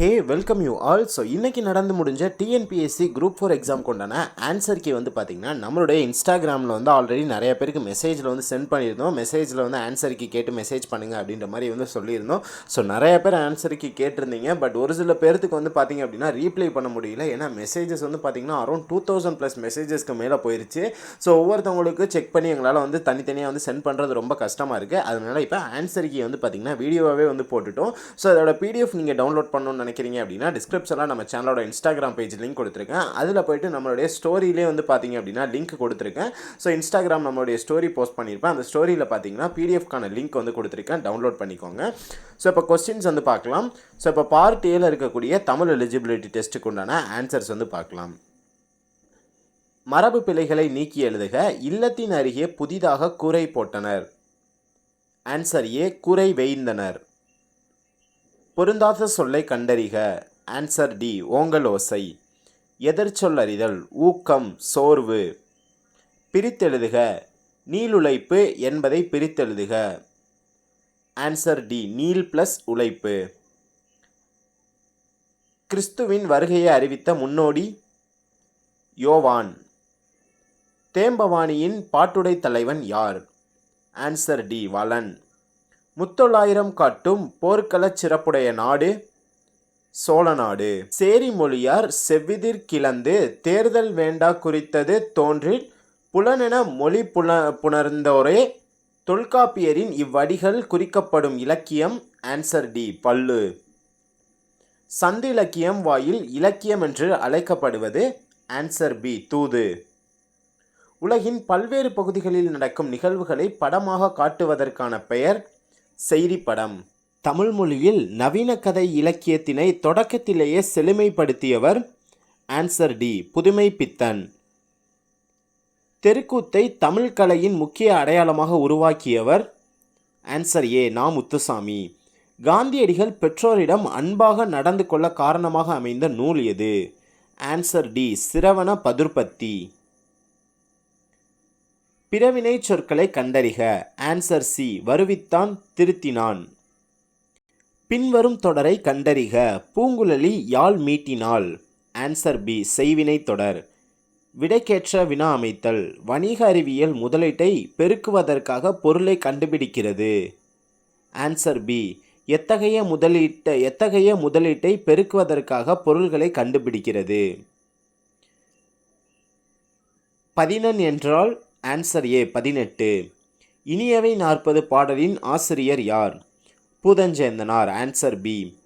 Hey welcome you all so இன்றைக்கி நடந்து முடிஞ்ச டிஎன்பிஎஸ்சி குரூப் ஃபோர் எக்ஸாம் கொண்டான ஆன்சர் கீ வந்து பார்த்திங்கன்னா நம்மளுடைய இன்ஸ்டாகிராமில் வந்து ஆல்ரெடி நிறைய பேருக்கு மெசேஜில் வந்து சென்ட் பண்ணியிருந்தோம். மெசேஜில் வந்து ஆன்சர் கீ கேட்டு மெசேஜ் பண்ணுங்க அப்படின்ற மாதிரி வந்து சொல்லியிருந்தோம். ஸோ நிறைய பேர் ஆன்சர் கீ கேட்டிருந்தீங்க. பட் ஒரு சில பேர்த்துக்கு வந்து பார்த்திங்க அப்படின்னா ரீப்ளை பண்ண முடியல. ஏன்னா மெசேஜஸ் வந்து பார்த்திங்கன்னா அரௌண்ட் டூ தௌசண்ட் ப்ளஸ் மெசேஜஸ்க்கு மேலே போயிருச்சு. ஸோ ஒவ்வொருத்தவங்களுக்கு செக் பண்ணி எங்களால் வந்து தனித்தனியாக வந்து சென்ட் பண்ணுறது ரொம்ப கஷ்டமாக இருக்குது அதனால் இப்போ ஆன்சர் கீ வந்து பார்த்திங்கன்னா வீடியோவாகவே வந்து போட்டுட்டோம். ஸோ அதோட பிடிஎஃப் நீங்கள் டவுன்லோட் பண்ணணும்னு நினைக்கிறீங்க அப்படின்னா டிஸ்கிரிப்ஷனில் நம்ம சேனலோட இன்ஸ்டாகிராம் பேஜ் லிங்க் கொடுத்துருக்கேன். அதில் போயிட்டு நம்மளுடைய ஸ்டோரியிலே வந்து பார்த்தீங்க அப்படின்னா லிங்க் கொடுத்துருக்கேன். ஸோ இன்ஸ்டாகிராம் நம்மளுடைய ஸ்டோரி போஸ்ட் பண்ணியிருப்பேன். அந்த ஸ்டோரியில் பார்த்தீங்கன்னா பிடிஎஃப்கான லிங்க் வந்து கொடுத்துருக்கேன். டவுன்லோட் பண்ணிக்கோங்க. ஸோ இப்போ கொஸ்டின்ஸ் வந்து பார்க்கலாம். ஸோ இப்போ பார்ட் ஏல இருக்கக்கூடிய தமிழ் எலிஜிபிலிட்டி டெஸ்ட்டுக்கு உண்டான ஆன்சர்ஸ் வந்து பார்க்கலாம். மரபு பிழைகளை நீக்கி எழுதுக இல்லத்தின் அருகே புதிதாக கூரை போட்டனர். ஆன்சர் ஏ கூரை வேய்ந்தனர். பொருந்தாத சொல்லை கண்டறிக. ஆன்சர் டி ஓங்கலோசை எதிர்ச்சொல்லறிதல் ஊக்கம் சோர்வு. பிரித்தெழுதுக. நீளுழைப்பு என்பதை பிரித்தெழுதுக. ஆன்சர் டி நீல் ப்ளஸ் உழைப்பு. கிறிஸ்துவின் வருகையை அறிவித்த முன்னோடி யோவான். தேம்பவாணியின் பாட்டுடை தலைவன் யார்? ஆன்சர் டி வலன் முத்தொள்ளாயிரம் காட்டும் போர்க்களச் சிறப்புடைய நாடு சோழ நாடு. சேரி மொழியார் செவ்விதிர் கிளந்து தேர்தல் வேண்டா குறித்தது தோன்றில் புலனென மொழி புல புணர்ந்தோரே தொல்காப்பியரின் இவ்வடிகள் குறிக்கப்படும் இலக்கியம் ஆன்சர் டி பல்லு. சந்திலக்கியம் வாயில் இலக்கியம் என்று அழைக்கப்படுவது ஆன்சர் பி தூது. உலகின் பல்வேறு பகுதிகளில் நடக்கும் நிகழ்வுகளை படமாக காட்டுவதற்கான பெயர் செய்தி படம் தமிழ் மொழியில் நவீன கதை இலக்கியத்தினை தொடக்கத்திலேயே செழுமைப்படுத்தியவர் ஆன்சர் டி. புதுமை பித்தன் தெருக்கூத்தை தமிழ் கலையின் முக்கிய அடையாளமாக உருவாக்கியவர் ஆன்சர் ஏ. நா. முத்துசாமி. காந்தியடிகள் பெற்றோரிடம் அன்பாக நடந்து கொள்ள காரணமாக அமைந்த நூல் எது? Answer D. சிரவண பதுர்பத்தி. பிறவினை சொற்களை கண்டறிக. ஆன்சர் சி வருவித்தான் திருத்தினான். பின்வரும் தொடரை கண்டறிக. பூங்குழலி யாழ் மீட்டினாள். ஆன்சர் பி செய்வினை தொடர். விடைக்கேற்ற வினா அமைத்தல். வணிக அறிவியல் முதலீட்டை பெருக்குவதற்காக பொருளை கண்டுபிடிக்கிறது. ஆன்சர் பி எத்தகைய முதலீட்டை எத்தகைய முதலீட்டை பெருக்குவதற்காக பொருள்களை கண்டுபிடிக்கிறது. பதினன் என்றால் ஆன்சர் ஏ பதினெட்டு. இனியவை நாற்பது பாடலின் ஆசிரியர் யார்? பூதஞ்சேந்தனார். ஆன்சர் பி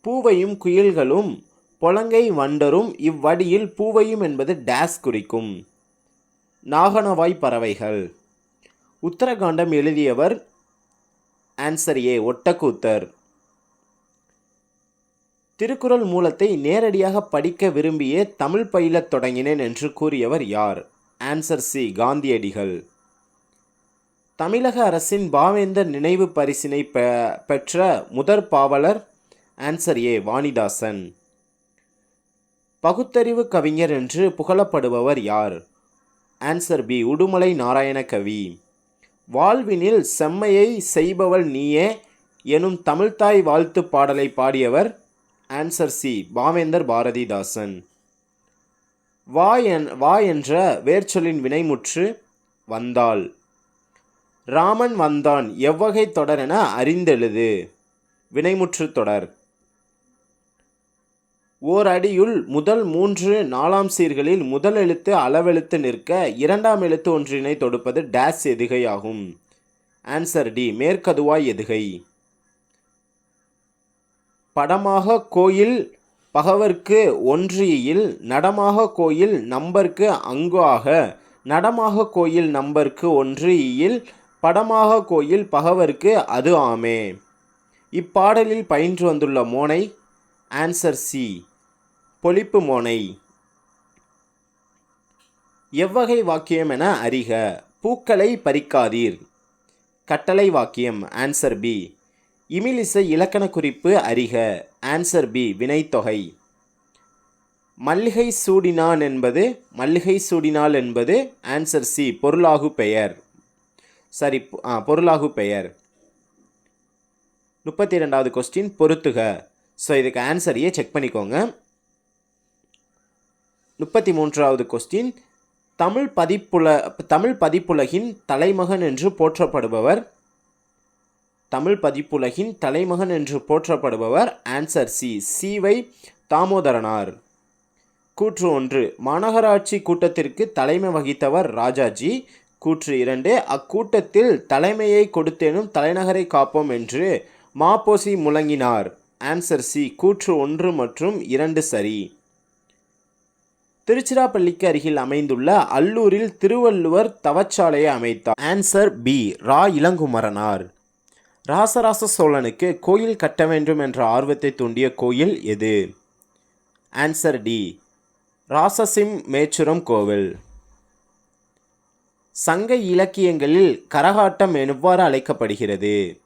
பூவையும் குயில்களும் பொலங்கை வண்டரும் இவ்வடியில் பூவையும் என்பது டேஸ் குறிக்கும். நாகனவாய் பறவைகள். உத்தரகாண்டம் எழுதியவர் ஆன்சர் ஏ ஒட்டக்கூத்தர். திருக்குறள் மூலத்தை நேரடியாக படிக்க விரும்பியே தமிழ் பயிலத் தொடங்கினேன் என்று கூறியவர் யார்? ஆன்சர் சி காந்தியடிகள். தமிழக அரசின் பாவேந்தர் நினைவு பரிசினை பெ பெற்ற முதற் பாவலர் ஆன்சர் ஏ வாணிதாசன். பகுத்தறிவு கவிஞர் என்று புகழப்படுபவர் யார்? Answer B Udumalai Narayana Kavi. வாழ்வினில் செம்மையை செய்பவள் நீயே எனும் தமிழ்தாய் வாழ்த்து பாடலை பாடியவர் ஆன்சர் சி பாவேந்தர் பாரதிதாசன். வா என் வா என்ற வேர்ச்சொல்லின் வினைமுற்று வந்தாள். ராமன் வந்தான் எவ்வகை தொடர் என அறிந்தெழுது. வினைமுற்று தொடர். ஓர் அடியுள் முதல் மூன்று நாலாம் சீர்களில் முதல் எழுத்து அளவெழுத்து நிற்க இரண்டாம் எழுத்து ஒன்றினை தொடுப்பது டேஸ் எதுகையாகும்? ஆன்சர் டி மேற்கதுவாய் எதுகை. படமாக கோயில் பகவர்க்கு ஒன்றியில் நடமாக கோயில் நம்பர்க்கு அங்காக நடமாக கோயில் நம்பர்க்கு ஒன்றியில் படமாக கோயில் பகவர்க்கு அது ஆமே. இப்பாடலில் பயின்று வந்துள்ள மோனை ஆன்சர் சி. பொலிப்பு மோனை. எவ்வகை வாக்கியம் என அறிக. பூக்களை பறிக்காதீர். கட்டளை வாக்கியம் ஆன்சர் பி. இமிலிசை இலக்கண குறிப்பு அறிக. ஆன்சர் பி வினைத்தொகை. மல்லிகை சூடினான் என்பது மல்லிகை சூடினால் என்பது ஆன்சர் சி பொருளாகு பெயர். சரி ஆ பொருளாகு பெயர். முப்பத்தி ரெண்டாவது கொஸ்டின் பொருத்துக. ஸோ இதுக்கு ஆன்சரையே செக் பண்ணிக்கோங்க. முப்பத்தி மூன்றாவது கொஸ்டின் தமிழ் பதிப்புல தமிழ் பதிப்புலகின் தலைமகன் என்று போற்றப்படுபவர் தமிழ் பதிப்புலகின் தலைமகன் என்று போற்றப்படுபவர் ஆன்சர் சி. சிவை தாமோதரனார். கூற்று ஒன்று. மாநகராட்சி கூட்டத்திற்கு தலைமை வகித்தவர் ராஜாஜி. கூற்று இரண்டு. அக்கூட்டத்தில் தலைமையை கொடுத்தேனும் தலைநகரை காப்போம் என்று மாப்போசி முழங்கினார். Answer C. கூற்று ஒன்று மற்றும் இரண்டு சரி. திருச்சிராப்பள்ளிக்கு அருகில் அமைந்துள்ள அல்லூரில் திருவள்ளுவர் தவச்சாலையை அமைத்தார். Answer B. ரா. இளங்குமரனார். ராசராச சோழனுக்கு கோயில் கட்ட வேண்டும் என்ற ஆர்வத்தை தூண்டிய கோயில் எது? ஆன்சர் டி ராசசிம் மேச்சுரம் கோவில். சங்க இலக்கியங்களில் கரகாட்டம் எவ்வாறு அழைக்கப்படுகிறது?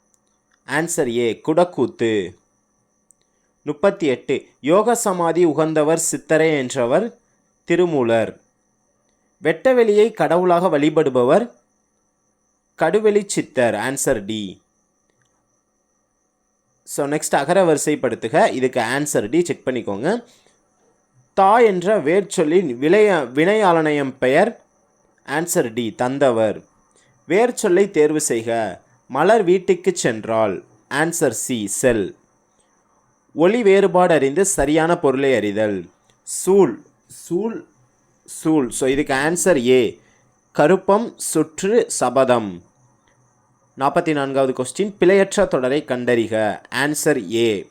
ஆன்சர் ஏ குடக்கூத்து. முப்பத்தி எட்டு. யோக சமாதி உகந்தவர் சித்தரே என்றவர் திருமூலர். வெட்டவெளியை கடவுளாக வழிபடுபவர் கடுவெளி சித்தர். ஆன்சர் டி ஸோ நெக்ஸ்ட் அகர வரிசைப்படுத்துக இதுக்கு ஆன்சர் டி செக் பண்ணிக்கோங்க. தா என்ற வேர்ச்சொல்லின் விளைய வினையாளனையம் பெயர் ஆன்சர் டி தந்தவர். வேர்ச்சொல்லை தேர்வு செய்க. மலர் வீட்டுக்கு சென்றால் ஆன்சர் சி செல். ஒளி வேறுபாடு அறிந்து சரியான பொருளை அறிதல். சூல் சூல் சூல் ஸோ இதுக்கு ஆன்சர் ஏ கருப்பம் சுற்று சபதம். நாற்பத்தி நான்காவது கொஸ்டின் பிழையற்ற தொடரை கண்டறிக. ஆன்சர் ஏ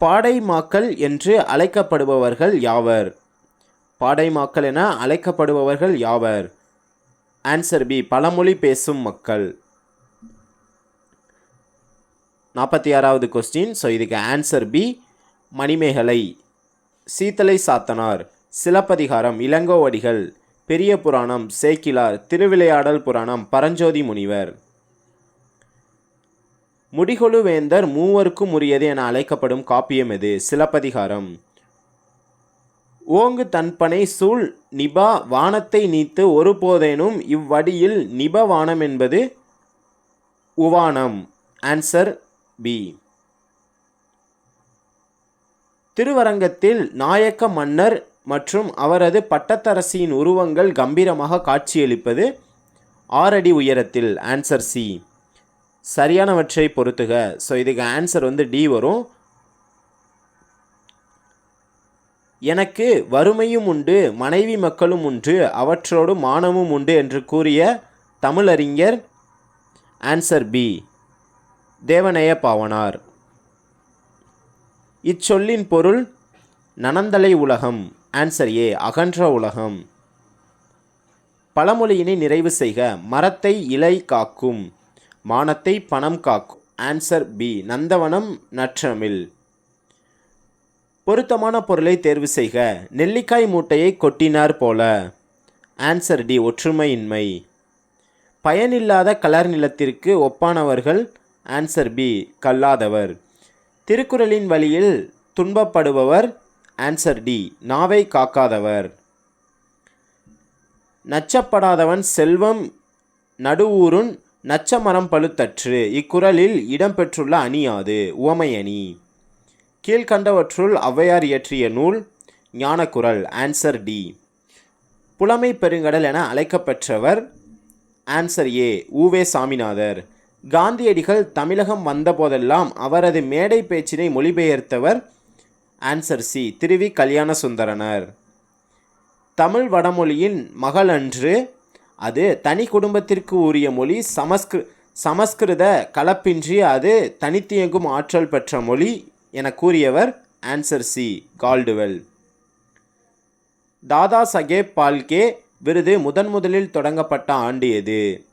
பாடைமாக்கள் என்று அழைக்கப்படுபவர்கள் யாவர்? பாடைமாக்கல் என அழைக்கப்படுபவர்கள் யாவர்? ஆன்சர் பி பழமொழி பேசும் மக்கள். நாற்பத்தி ஆறாவது கொஸ்டின் ஸோ இதுக்கு ஆன்சர் பி மணிமேகலை. சீத்தலை சாத்தனார். சிலப்பதிகாரம் இளங்கோவடிகள். பெரிய புராணம் சேக்கிலார் திருவிளையாடல் புராணம் பரஞ்சோதி முனிவர். முடிகொழுவேந்தர் மூவருக்கும் உரியது என அழைக்கப்படும் காப்பியம் எது? சிலப்பதிகாரம். ஓங்கு தன்பனை சூழ் நிபா வானத்தை நீத்து ஒருபோதேனும் இவ்வடியில் நிப வானம் என்பது உவானம். Answer B. திருவரங்கத்தில் நாயக்க மன்னர் மற்றும் அவரது பட்டத்தரசியின் உருவங்கள் கம்பீரமாக காட்சியளிப்பது ஆறடி உயரத்தில் ஆன்சர் சி சரியானவற்றை பொறுத்துக ஸோ இதுக்கு ஆன்சர் வந்து டி வரும். எனக்கு வறுமையும் உண்டு மனைவி மக்களும் உண்டு அவற்றோடு மானமும் உண்டு என்று கூறிய தமிழறிஞர் ஆன்சர் பி தேவநேய பாவனார். இச்சொல்லின் பொருள் நனந்தலை உலகம். ஆன்சர் ஏ அகன்ற உலகம். பழமொழியினை நிறைவு செய்க மரத்தை இலை காக்கும் மானத்தை பணம் காக்கும். ஆன்சர் பி நந்தவனம் நற்றமிழ். பொருத்தமான பொருளை தேர்வு செய்க நெல்லிக்காய் மூட்டையை கொட்டினார் போல. ஆன்சர் டி ஒற்றுமையின்மை. பயனில்லாத கலர் நிலத்திற்கு ஒப்பானவர்கள். Answer B கல்லாதவர். திருக்குறளின் வழியில் துன்பப்படுபவர். ஆன்சர் டி நாவை காக்காதவர். நச்சப்படாதவன் செல்வம் நடுவூருன் நச்சமரம் பழுத்தற்று இக்குறளில் இடம்பெற்றுள்ள அணியாது உவமை அணி. கீழ்கண்டவற்றுள் ஔவையார் இயற்றிய நூல் ஞானக்குரல் ஆன்சர் டி புலமை பெருங்கடல் என அழைக்கப்பெற்றவர். Answer A UVe Saminathar. காந்தியடிகள் தமிழகம் வந்தபோதெல்லாம் அவரது மேடை பேச்சினை மொழிபெயர்த்தவர் ஆன்சர் சி திருவி கல்யாண சுந்தரனர் தமிழ் வடமொழியின் மகள் அன்று அது தனி குடும்பத்திற்கு உரிய மொழி சமஸ்கிரு சமஸ்கிருத கலப்பின்றி அது தனித்தியங்கும் ஆற்றல் பெற்ற மொழி என கூறியவர் answer C Caldwell. Dadasaheb Phalke விருது முதன் முதலில் தொடங்கப்பட்ட ஆண்டு எது?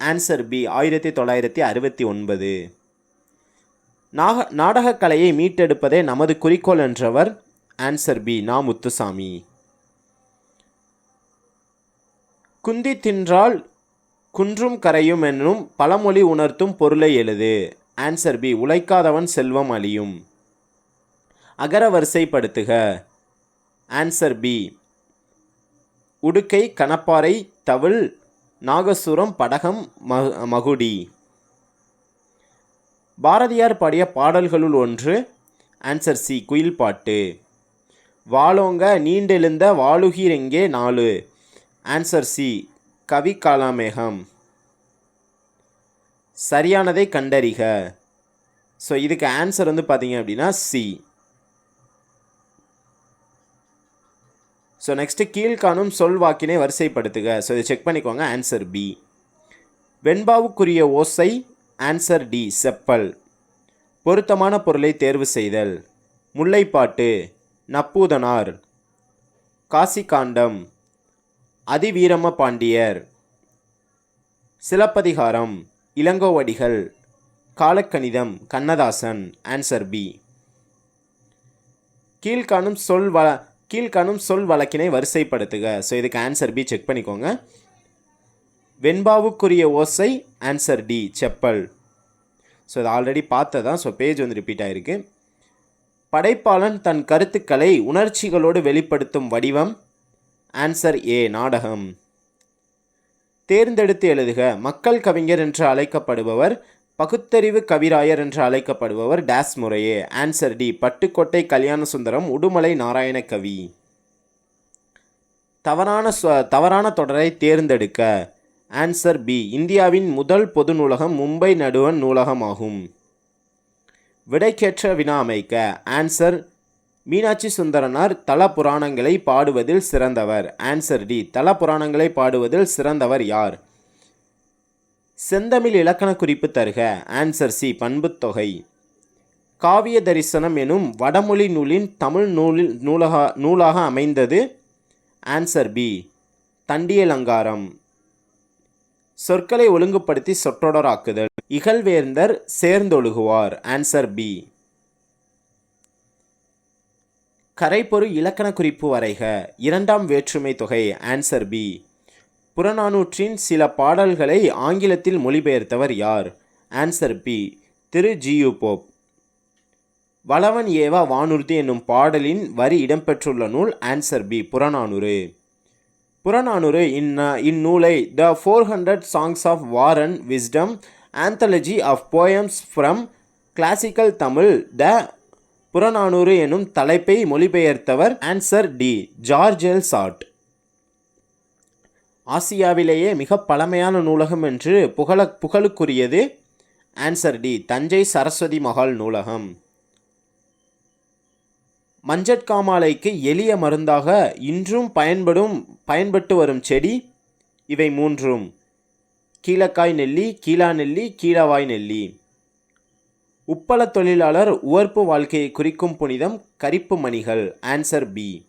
ஆன்சர் பி ஆயிரத்தி தொள்ளாயிரத்தி அறுபத்தி ஒன்பது. நாக நாடகக்கலையை மீட்டெடுப்பதே நமது குறிக்கோள் என்றவர் ஆன்சர் பி நா முத்துசாமி குந்தி தின்றால் குன்றும் கரையும் என்னும் பழமொழி உணர்த்தும் பொருளை எழுது. ஆன்சர் பி உழைக்காதவன் செல்வம் அழியும். அகர வரிசைப்படுத்துக. ஆன்சர் பி உடுக்கை கணப்பாறை தவிழ் நாகசுரம் படகம் மகுடி. பாரதியார் பாடிய பாடல்களுள் ஒன்று ஆன்சர் சி குயில் பாட்டு. வாளோங்க நீண்டெழுந்த வாளுகிரெங்கே நாலு ஆன்சர் சி கவி காலாமேகம். சரியானதை கண்டறிக. ஸோ இதுக்கு ஆன்சர் வந்து பார்த்தீங்க அப்படின்னா சி ஸோ நெக்ஸ்ட்டு கீழ்காணும் சொல் வாக்கினை வரிசைப்படுத்துக. ஸோ இதை செக் பண்ணிக்கோங்க. ஆன்சர் பி வெண்பாவுக்குரிய ஓசை ஆன்சர் டி செப்பல். பொருத்தமான பொருளை தேர்வு செய்தல். முல்லைப்பாட்டு நப்பூதனார். காசிகாண்டம் அதிவீரம பாண்டியர். சிலப்பதிகாரம் இளங்கோவடிகள். காலக்கணிதம் கண்ணதாசன் ஆன்சர் பி கீழ்காணும் சொல் வ கீழ்காணும் சொல் வழக்கினை வரிசைப்படுத்துக. ஸோ இதுக்கு ஆன்சர் பி செக் பண்ணிக்கோங்க. வெண்பாவுக்குரிய ஓசை ஆன்சர் டி செப்பல். ஸோ இது ஆல்ரெடி பார்த்ததான் ஸோ பேஜ் வந்து ரிப்பீட் ஆகிருக்கு படைப்பாளன் தன் கருத்துக்களை உணர்ச்சிகளோடு வெளிப்படுத்தும் வடிவம். ஆன்சர் ஏ நாடகம். தேர்ந்தெடுத்து எழுதுக. மக்கள் கவிஞர் என்று அழைக்கப்படுபவர் பகுத்தறிவு கவிராயர் என்று அழைக்கப்படுபவர் டேஸ் முறையே. ஆன்சர் டி பட்டுக்கோட்டை கல்யாண சுந்தரம் உடுமலை நாராயண கவி. தவறான தவறான தொடரை தேர்ந்தெடுக்க. ஆன்சர் பி இந்தியாவின் முதல் பொது நூலகம் மும்பை நடுவன் நூலகமாகும். விடைக்கேற்ற வினா அமைக்க ஆன்சர் மீனாட்சி சுந்தரனார் தல புராணங்களை பாடுவதில் சிறந்தவர். ஆன்சர் டி தல புராணங்களை பாடுவதில் சிறந்தவர் யார்? செந்தமிழ் இலக்கண குறிப்பு தருக. ஆன்சர் சி பண்புத்தொகை காவிய தரிசனம் எனும் வடமொழி நூலின் தமிழ் நூலில் நூலக நூலாக அமைந்தது. Answer B Thandiyalangaram. சொற்களை ஒழுங்குபடுத்தி சொற்றொடராக்குதல். இகழ்வேந்தர் சேர்ந்தொழுகுவார். ஆன்சர் பி கரைப்பொரு இலக்கண குறிப்பு வரைக. இரண்டாம் வேற்றுமை தொகை. ஆன்சர் பி புறநானூற்றின் சில பாடல்களை ஆங்கிலத்தில் மொழிபெயர்த்தவர் யார்? Answer B Thiru G U Pope. Valavan ஏவா வானூர்தி என்னும் பாடலின் வரி இடம்பெற்றுள்ள நூல் ஆன்சர் பி புறநானூறு. புறநானூறு இந்ந இந்நூலை the four hundred songs of war and wisdom anthology of poems from classical Tamil the Purananuru எனும் தலைப்பை மொழிபெயர்த்தவர் answer D George L Hart ஆசியாவிலேயே மிக பழமையான நூலகம் என்று புகழ புகழுக்குரியது ஆன்சர் டி தஞ்சை சரஸ்வதி மகால் நூலகம். மஞ்சட்காமாலைக்கு எளிய மருந்தாக இன்றும் பயன்படும் பயன்பட்டு வரும் செடி இவை மூன்றும். கீழக்காய் நெல்லி கீழா நெல்லி கீழவாய் நெல்லி. உப்பள தொழிலாளர் உவர்ப்பு வாழ்க்கையை குறிக்கும் புனிதம் கரிப்பு மணிகள் ஆன்சர் பி.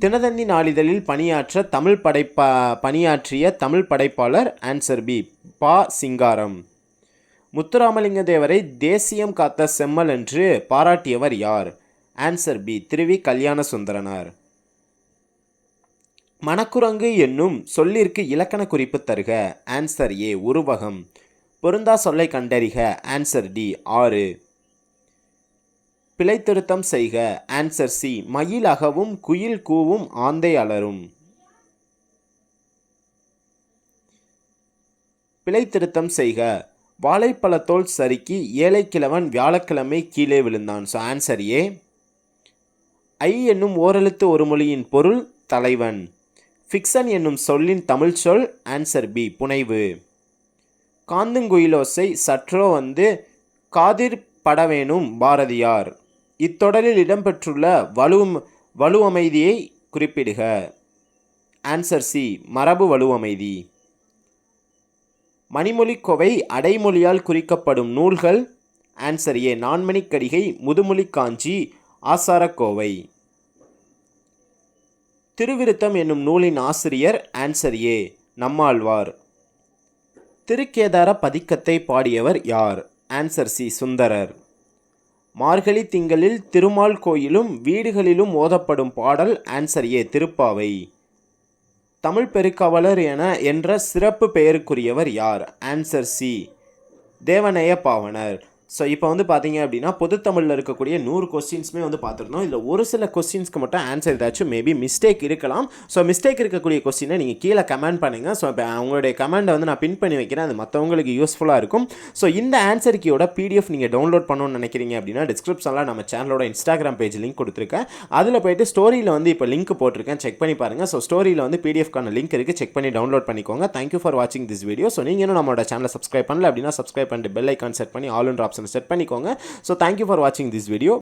தினதந்தி நாளிதழில் பணியாற்ற தமிழ் படைப்பா பணியாற்றிய தமிழ் படைப்பாளர் ஆன்சர் பி. பா. சிங்காரம். முத்துராமலிங்க தேவரை தேசியம் காத்த செம்மல் என்று பாராட்டியவர் யார்? ஆன்சர் பி திருவி கல்யாண சுந்தரனார் மணக்குரங்கு என்னும் சொல்லிற்கு இலக்கண குறிப்பு தருக. ஆன்சர் ஏ உருவகம். பொருந்தா சொல்லை கண்டறிக. ஆன்சர் டி ஆறு. பிழை திருத்தம் செய்க. ஆன்சர் சி மயில் அகவும் குயில் கூவும் ஆந்தை அலரும். பிழை திருத்தம் செய்க. வாழைப்பழத்தோல் சறுக்கி ஏழைக்கிழவன் வியாழக்கிழமை கீழே விழுந்தான். ஸோ ஆன்சர் ஏ ஐ என்னும் ஓரெழுத்து ஒரு மொழியின் பொருள் தலைவன். ஃபிக்சன் என்னும் சொல்லின் தமிழ் சொல் ஆன்சர் பி புனைவு. காந்துங்குயிலோசை சற்றோ வந்து காதிர் படவேணும் பாரதியார். இத்தொடரில் இடம்பெற்றுள்ள வலு வலுவமைதியை குறிப்பிடுக. ஆன்சர் சி மரபு வலுவமைதி. மணிமொழிக்கோவை அடைமொழியால் குறிக்கப்படும் நூல்கள் ஆன்சர் ஏ நான்மணிக்கடிகை முதுமொழி காஞ்சி ஆசாரக்கோவை திருவிருத்தம் என்னும் நூலின் ஆசிரியர் ஆன்சர் ஏ. நம்மாழ்வார். திருக்கேதார பதிக்கத்தை பாடியவர் யார்? Answer C. சுந்தரர். மார்கழி திங்களில் திருமால் கோயிலும் வீடுகளிலும் ஓதப்படும் பாடல் ஆன்சர் ஏ. திருப்பாவை. தமிழ் பெருக்காவலர் என என்ற சிறப்பு பெயருக்குரியவர் யார்? Answer C. Devaneya Pavanar. So இப்போ வந்து பார்த்தீங்க அப்படின்னா பொதுத்தமிழில் இருக்கக்கூடிய நூறு கொஸ்டின்ஸுமே வந்து பார்த்துருந்தோம் இதில் ஒரு சில கொஸ்டின்ஸ்க்கு மட்டும் ஆன்சர் ஏதாச்சும் மேபி மிஸ்டேக் இருக்கலாம். ஸோ மிஸ்டேக் இருக்கக்கூடிய கொஸ்டினை நீங்கள் கீழே கமெண்ட் பண்ணுங்கள் ஸோ இப்போ அவங்களுடைய கமெண்டை வந்து நான் பின் பண்ணி வைக்கிறேன். அது மற்றவங்களுக்கு யூஸ்ஃபுல்லாக இருக்கும். ஸோ இந்த ஆன்சர் கீயோட பிடிஎஃப் நீங்கள் டவுன்லோட் பண்ணணும்னு நினைக்கிறீங்க அப்படின்னா டிஸ்கிரிப்ஷனில் நம்ம சேனலோட இன்ஸ்டாகிராம் பேஜ் லிங்க் கொடுத்துருக்கேன். அதில் போயிட்டு ஸ்டோரியில் வந்து இப்போ லிங்க் போட்டிருக்கேன். செக் பண்ணி பாருங்கள் ஸோ ஸ்டோரியில் வந்து பிடிஎஃப்கான லிங்க் இருக்குது செக் பண்ணி டவுன்லோட் பண்ணிக்கோங்க. தேங்க்யூ ஃபார் வாட்சிங் திஸ் வீடியோ ஸோ நீங்கள் இன்னும் நம்மளோட சேனலை சப்ஸ்கிரைப் பண்ணல அப்படின்னா சப்ஸ்கிரைப் பண்ணிட்டு பெல் ஐக்கான் செட் பண்ணி ஆல் ஆப்ஷனை செட் பண்ணிக்கோங்க. ஸோ தேங்க்யூ ஃபார் வாட்சிங் திஸ் வீடியோ